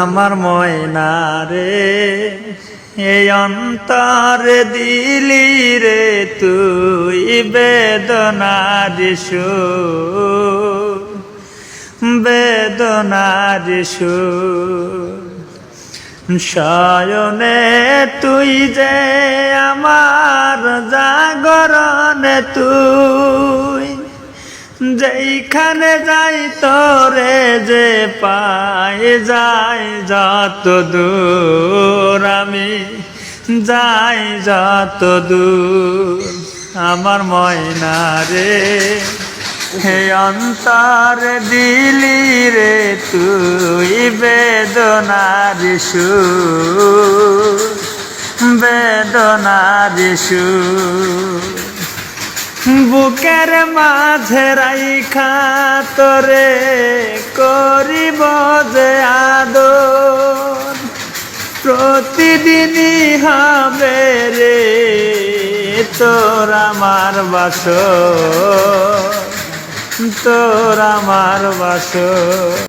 আমার ময়না রে, এই অন্তরে দিলি রে তুই বেদনার সুর বেদনার সুর। শয়নে তুই যে আমার জাগরণে তুই যেইখানে যাই তোরে যে পাই যাই, যত দূর আমি যাই, যত দূর আমার ময়না রে। হে অন্তর দিলি রে, তুই বেদনার সুর বেদনার সুর। বুকের মাঝে রাইখা তোরে করিব যে আদর। প্রতিদিনই হবে রে তোর আমার বাস তোর আমার বাস